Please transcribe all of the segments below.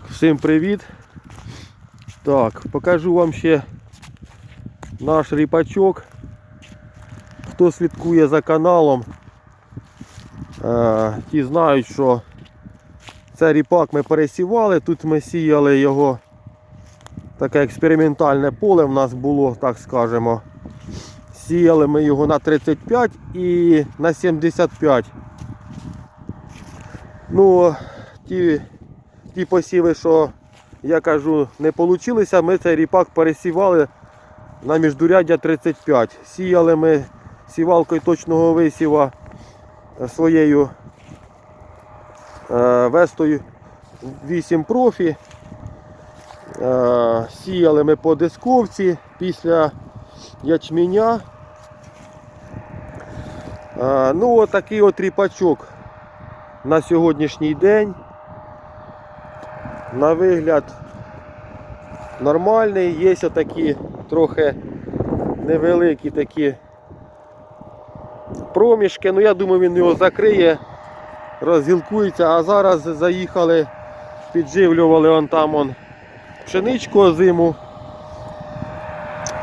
Так, всім привіт. Так, покажу вам ще наш ріпачок. Хто слідкує за каналом, е, ті знають, що це ріпак ми пересівали. Тут ми сіяли його таке експериментальне поле в нас було, так скажемо. Сіяли ми його на 35 і на 75. Ну, ті, ті посіви, що я кажу, не вийшло, ми цей ріпак пересівали на міждуряддя 35. Сіяли ми сівалкою точного висіва своєю е, вестою 8 профі. Е, сіяли ми по дисковці після ячменя. Е, ну, отакий от ріпачок на сьогоднішній день. На вигляд нормальний, є такі трохи невеликі такі проміжки. Ну я думаю, він його закриє, розгілкується, а зараз заїхали, підживлювали он там он пшеничку озиму.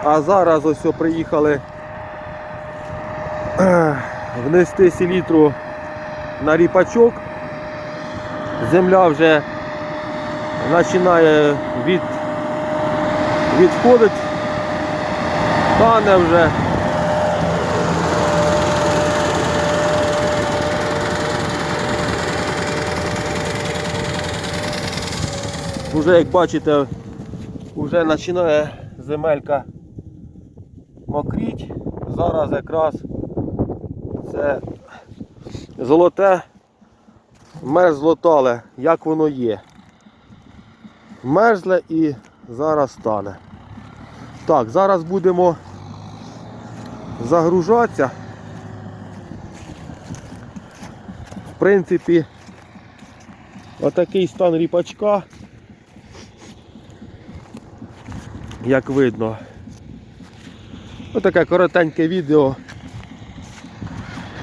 А зараз ось приїхали внести селітру на ріпачок. Земля вже починає від, відходить, тане вже. Уже як бачите, вже починає земелька мокріть. Зараз якраз це золоте мерзлотале, як воно є. Мерзле і зараз стане. Так, зараз будемо загружатися. В принципі, отакий стан ріпачка, як видно. Отаке коротеньке відео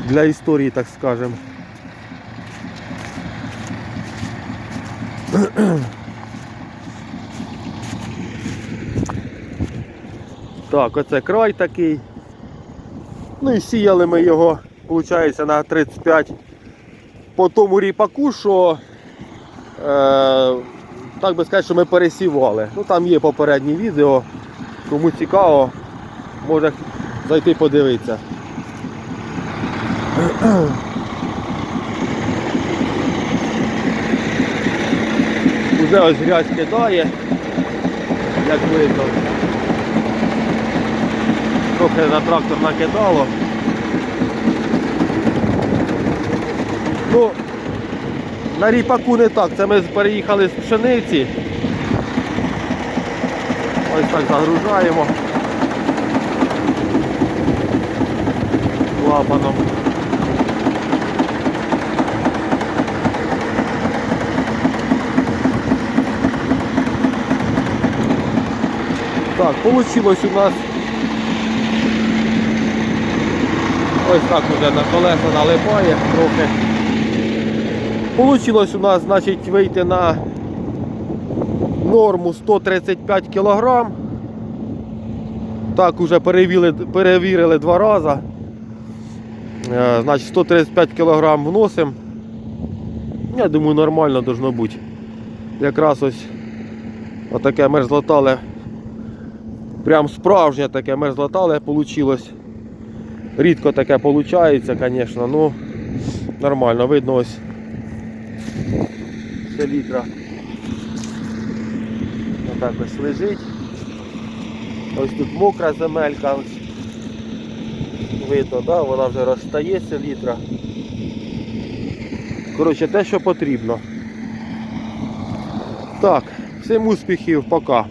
для історії, так скажемо. Так, оце край такий. Ну і сіяли ми його, виходить, на 35 по тому ріпаку, що е, так би сказати, що ми пересівали. Ну там є попереднє відео. Кому цікаво, може зайти подивитися. Уже ось грязь кидає, як видно. Трохи на трактор накидало. Ну, на ріпаку не так, це ми переїхали з пшениці. Ось так загружаємо. Клапаном. Так, получилось у нас ось так уже на колеса налипає трохи. Получилось у нас значить, вийти на норму 135 кг. Так, уже перевірили, перевірили два рази. Е, Значить 135 кг вносимо. Я думаю, нормально должно бути. Якраз ось отаке мерзлотале. Прям справжнє таке мерзлотале вийшло. Рідко таке виходить, звісно, ну нормально, видно ось селітра. Отак ось лежить. Ось тут мокра земелька. Ось. Видно, да? вона вже розстає селітра. Коротше, те, що потрібно. Так, всім успіхів, пока.